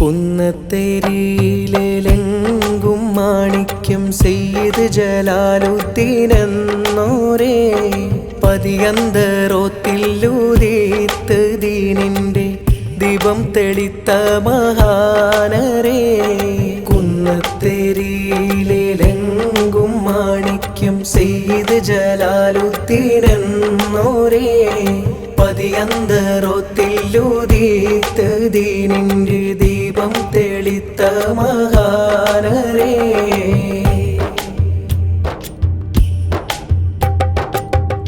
കുന്നത്തേരിയിലെങ്കും മാണിക്യം സെയ്ത് ജലാലുദ്ദീനെന്നോരേ. പതിയന്തറോത്തില്ലൂതീത്ത് ദീനിന്റെ ദീപം തെളിത്ത മഹാനരേ. കുന്നത്തേരിയിലെങ്കും മാണിക്യം സെയ്ത് ജലാലുദ്ദീനെന്നോരേ. പതിയന്തറോത്തില്ലൂതീത്ത് ദീനിന്റെ ദീപം തെളിത്ത മഹാനരേ.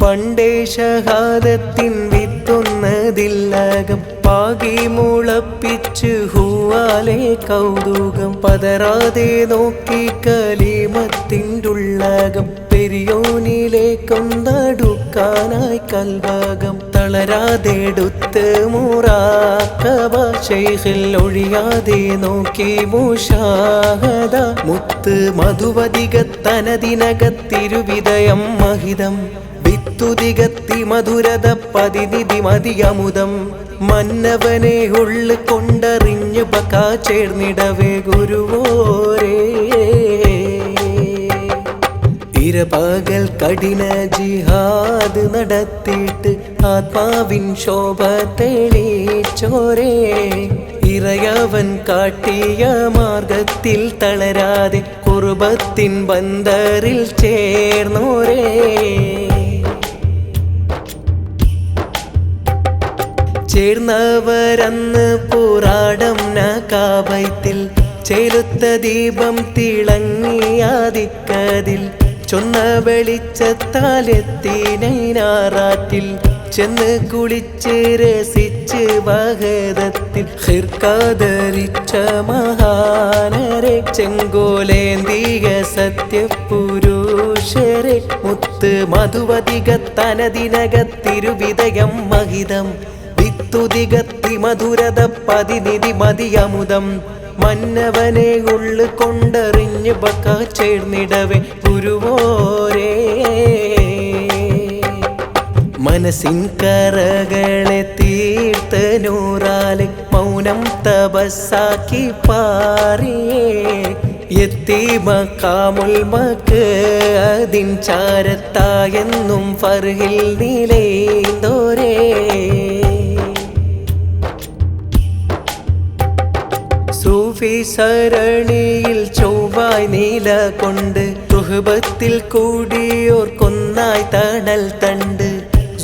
പണ്ടേ ഷഹാദത്തിൻ വിത്തുന്നതില്ലകം പാകി മുളപ്പിച്ച് ഹൂവാലെ കൗതുകം പതരാതെ നോക്കി കലിമത്തിന്റെ ഉള്ളകം പെരിയോനിലേക്കൊന്നടുക്കാനായി കൽഭാഗം തളരാതെടുത്ത് മൂറാക്കവ ശൈഖിൽ ഒഴിയാതെ നോക്കി മൂഷാഹത മുത്ത് മധുവതികത്തനതിനകത്തിരുവിതയം മഹിതം. വിത്തുതികത്തി മധുരത പതിനിധി മതിയമുദം. മന്നവനെ ഉള്ളു കൊണ്ടറിഞ്ഞു പക്കാ ചേർന്നിടവേ ഗുരുവോരേ. ഇരപകൽ കഠിന ജിഹാദ് നടത്തിയിട്ട് ആത്മാവിൻ ശോഭ തെളിച്ചോരേ. ഇറയവൻ കാട്ടിയ മാർഗത്തിൽ തളരാതെ കുറുബത്തിൻ ബന്ദറിൽ ചേർന്നോരേ. ചേർന്നവരന്ന് പോരാടം നാകാബൈത്തിൽ ചേരുത്ത ദീപം തിളങ്ങിയാതിക്കതിൽ ചൊന്ന വെളിച്ചത്താലെത്തിനാറാറ്റിൽ ചെന്ന് കുളിച്ച് രസിച്ച് വഹദത്തിൽ ഹിർക്കാതരിച്ച മഹാനരെ ചെങ്കോലേന്തിക സത്യപുരുഷരെ മുത്ത് മധുവതികത്തനതിനകത്തിരുവിതയം മഹിതം വിത്തുതികത്തി മധുരത പതിനിധി മതിയമുദം മന്നവനെ ഉള്ളു കൊണ്ടറിഞ്ഞ് ബക്ക ചേർന്നിടവേ ഗുരുവോരേ. മനസ്സിൻ കറകളെ തീർത്ത നൂറാലെ മൗനം തപസ്സാക്കി പാറിയേ എത്തി മക്കാമുൽ മക്ക് അതിൻ ചാരത്തായെന്നും ഫർഹിൽ നിലയിന്തോരേ സൂഫി സരണിയിൽ ചൊവ്വായി നീല കൊണ്ട് സുഹബത്തിൽ കൂടിയോർ കൊന്നായി തണൽ തണ്ട്.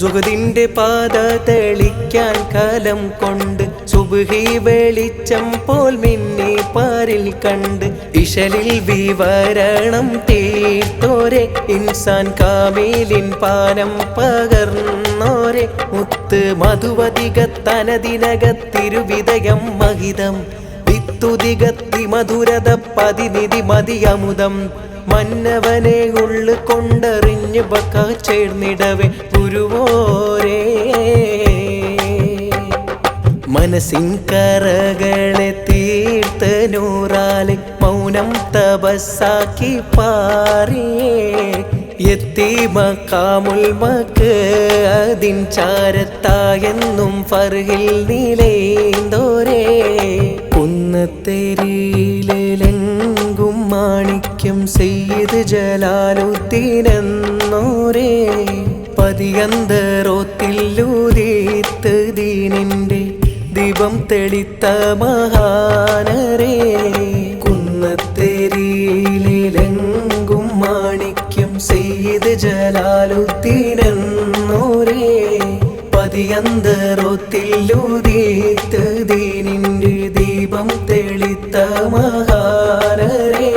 സുഖതിന്റെ പാത തെളിക്കാൻ കാലം കൊണ്ട് സുബുഹി വെളിച്ചം പോൽ മിന്നി പാരിൽ കണ്ട് ഇശലിൽ വിവരണം തീർത്തോരെ ഇൻസാൻ കാമീലിൻ പാനം പകർന്നോരെ മുത്ത് മധുവതിക തനതിനകത്തിരുവിതയം മഹിതം വിത്തുതികത്തി മധുരത പതിനിധി മതിയമുദം. മന്നവനെ ഉള്ളു കൊണ്ടറിഞ്ഞു ബക്ക ചേർന്നിടവേ ഗുരുവോരേ. മനസ്സിൻ കറകളെ തീർത്ത നൂറാലെ മൗനം തപസ്സാക്കി പാറിയേ എത്തി മക്കാമുൽ മക്ക് അതിൻ ചാരത്തായെന്നും ഫർഹിൽ നിലൈന്തോരേ കുന്നത്തേരിയിലെങ്കും ജലാലുദ്ദീനെന്നോരേ പതിയന്തറോത്തില്ലൂതീത്ത് ദീനിന്റെ ദീപം തെളിത്ത മഹാനരേ കുന്നത്തേരിയിലെങ്കും മാണിക്യം സെയ്ത് ജലാലുദ്ദീനെന്നോരേ പതിയന്തറോത്തില്ലൂതീത്ത് ദീനിന്റെ ദീപം തെളിത്ത മഹാനരേ.